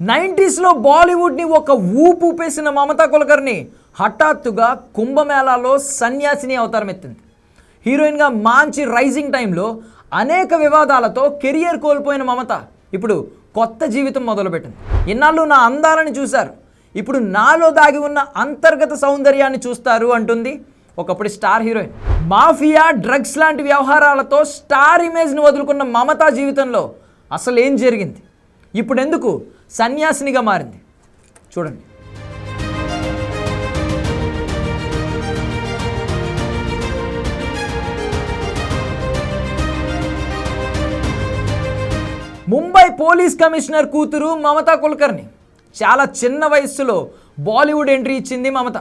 నైంటీస్లో బాలీవుడ్ని ఒక ఊపు ఊపేసిన మమతా కులకర్ణి హఠాత్తుగా కుంభమేళాలో సన్యాసిని అవతారం ఎత్తింది. హీరోయిన్గా మాంచి రైజింగ్ టైంలో అనేక వివాదాలతో కెరియర్ కోల్పోయిన మమత ఇప్పుడు కొత్త జీవితం మొదలుపెట్టింది. ఇన్నాళ్ళు నా అందాలని చూశారు. ఇప్పుడు నాలో దాగి ఉన్న అంతర్గత సౌందర్యాన్ని చూస్తారు అంటుంది ఒకప్పుడు స్టార్ హీరోయిన్. మాఫియా డ్రగ్స్ లాంటి వ్యవహారాలతో స్టార్ ఇమేజ్ని వదులుకున్న మమతా జీవితంలో అసలు ఏం జరిగింది? ఇప్పుడెందుకు సన్యాసినిగా మారింది. చూడండి. ముంబై పోలీస్ కమిషనర్ కూతురు మమతా కుల్కర్ణి. చాలా చిన్న వయస్సులో బాలీవుడ్ ఎంట్రీ ఇచ్చింది మమత.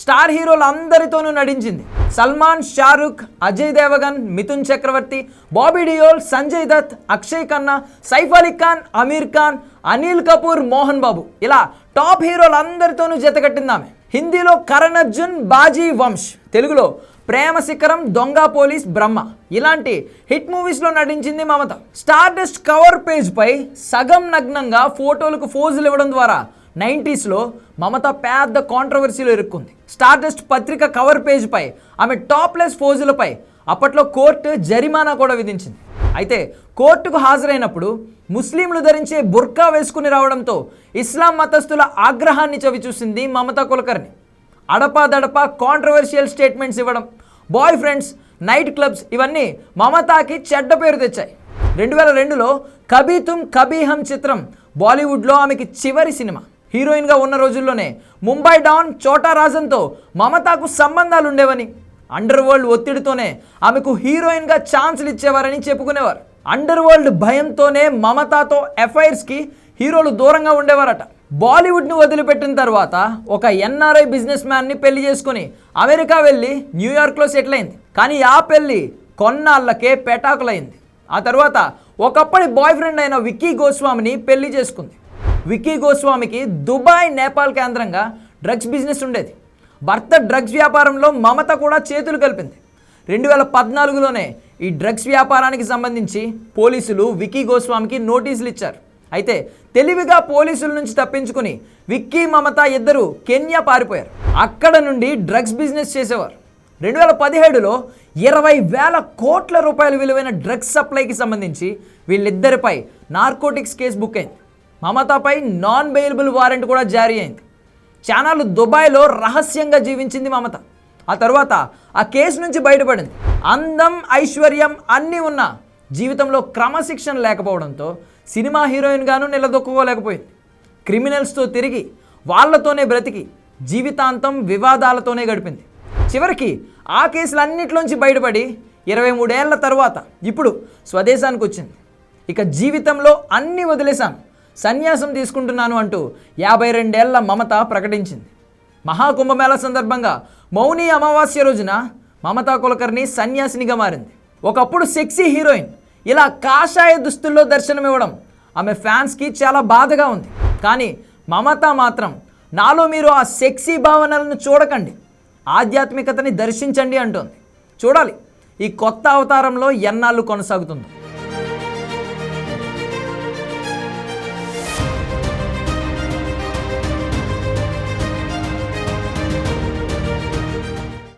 స్టార్ హీరోలు అందరితోనూ నటించింది సల్మాన్ షారుఖ్ అజయ్ దేవగన్ మిథున్ చక్రవర్తి బాబీ డియోల్ సంజయ్ దత్ అక్షయ్ ఖన్నా సైఫ్ అలీ ఖాన్ అమీర్ ఖాన్ అనిల్ కపూర్ మోహన్ బాబు. ఇలా టాప్ హీరోలు అందరితోనూ జతకట్టింది ఆమె హిందీలో కరణ్ అర్జున్ బాజీ వంశ్. తెలుగులో ప్రేమ శిఖరం దొంగ పోలీస్ బ్రహ్మ. ఇలాంటి హిట్ మూవీస్లో నటించింది మమత. స్టార్డస్ట్ కవర్ పేజ్పై సగం నగ్నంగా ఫోటోలకు ఫోజులు ఇవ్వడం ద్వారా నైంటీస్లో మమత పెద్ద కాంట్రవర్సీలో ఇరుక్కుంది. స్టార్డస్ట్ పత్రిక కవర్ పేజ్పై ఆమె టాప్లెస్ ఫోజులపై అప్పట్లో కోర్టు జరిమానా కూడా విధించింది. అయితే కోర్టుకు హాజరైనప్పుడు ముస్లింలు ధరించే బుర్కా వేసుకుని రావడంతో ఇస్లాం మతస్థుల ఆగ్రహాన్ని చవిచూసింది మమతా కులకర్ణి. అడపాదడపా కాంట్రవర్షియల్ స్టేట్మెంట్స్ ఇవ్వడం బాయ్ ఫ్రెండ్స్ నైట్ క్లబ్స్ ఇవన్నీ మమతాకి చెడ్డ పేరు తెచ్చాయి. రెండు వేల రెండులో కబీ తుమ్ కబీ హమ్ చిత్రం బాలీవుడ్లో ఆమెకి చివరి సినిమా. హీరోయిన్గా ఉన్న రోజుల్లోనే ముంబై డాన్ చోటా రాజన్తో మమతాకు సంబంధాలు ఉండేవని అండర్ వరల్డ్ ఒత్తిడితోనే ఆమెకు హీరోయిన్గా ఛాన్సులు ఇచ్చేవారని చెప్పుకునేవారు. అండర్ వరల్డ్ భయంతోనే మమతాతో ఎఫ్ఐఆర్స్కి హీరోలు దూరంగా ఉండేవారట. బాలీవుడ్ని వదిలిపెట్టిన తర్వాత ఒక ఎన్ఆర్ఐ బిజినెస్ మ్యాన్ని పెళ్ళి చేసుకుని అమెరికా వెళ్ళి న్యూయార్క్లో సెటిల్ అయింది. కానీ ఆ పెళ్ళి కొన్నాళ్ళకే పెటాకులైంది. ఆ తర్వాత ఒకప్పటి బాయ్ ఫ్రెండ్ అయిన విక్కీ గోస్వామిని పెళ్ళి చేసుకుంది. విక్కీ గోస్వామికి దుబాయ్ నేపాల్ కేంద్రంగా డ్రగ్స్ బిజినెస్ ఉండేది. భర్త డ్రగ్స్ వ్యాపారంలో మమత కూడా చేతులు కలిపింది. రెండు వేల పద్నాలుగులోనే ఈ డ్రగ్స్ వ్యాపారానికి సంబంధించి పోలీసులు విక్కీ గోస్వామికి నోటీసులు ఇచ్చారు. అయితే తెలివిగా పోలీసుల నుంచి తప్పించుకుని విక్కీ మమత ఇద్దరు కెన్యా పారిపోయారు. అక్కడ నుండి డ్రగ్స్ బిజినెస్ చేసేవారు. రెండు వేల పదిహేడులో ఇరవై వేల కోట్ల రూపాయల విలువైన డ్రగ్స్ సప్లైకి సంబంధించి వీళ్ళిద్దరిపై నార్కోటిక్స్ కేసు బుక్ అయింది. మమతపై నాన్ బెయిలబుల్ వారెంట్ కూడా జారీ అయింది. చానాలు దుబాయ్లో రహస్యంగా జీవించింది మమత. ఆ తర్వాత ఆ కేసు నుంచి బయటపడింది. అందం ఐశ్వర్యం అన్నీ ఉన్న జీవితంలో క్రమశిక్షణ లేకపోవడంతో సినిమా హీరోయిన్గాను నిలదొక్కుకోలేకపోయింది. క్రిమినల్స్తో తిరిగి వాళ్ళతోనే బ్రతికి జీవితాంతం వివాదాలతోనే గడిపింది. చివరికి ఆ కేసులన్నిటిలోంచి బయటపడి ఇరవై మూడేళ్ళ తర్వాత ఇప్పుడు స్వదేశానికి వచ్చింది ఇక జీవితంలో అన్నీ వదిలేశాను సన్యాసం తీసుకుంటున్నాను అంటూ యాభై రెండేళ్ళ మమత ప్రకటించింది. మహాకుంభమేళ సందర్భంగా మౌని అమావాస్య రోజున మమతా కులకర్ణి సన్యాసినిగా మారింది. ఒకప్పుడు సెక్సీ హీరోయిన్ ఇలా కాషాయ దుస్తుల్లో దర్శనమివ్వడం ఆమె ఫ్యాన్స్కి చాలా బాధగా ఉంది. కానీ మమత మాత్రం నాలో మీరు ఆ సెక్సీ భావనలను చూడకండి ఆధ్యాత్మికతని దర్శించండి అంటోంది. చూడాలి ఈ కొత్త అవతారంలో ఎన్నాళ్ళు కొనసాగుతుంది.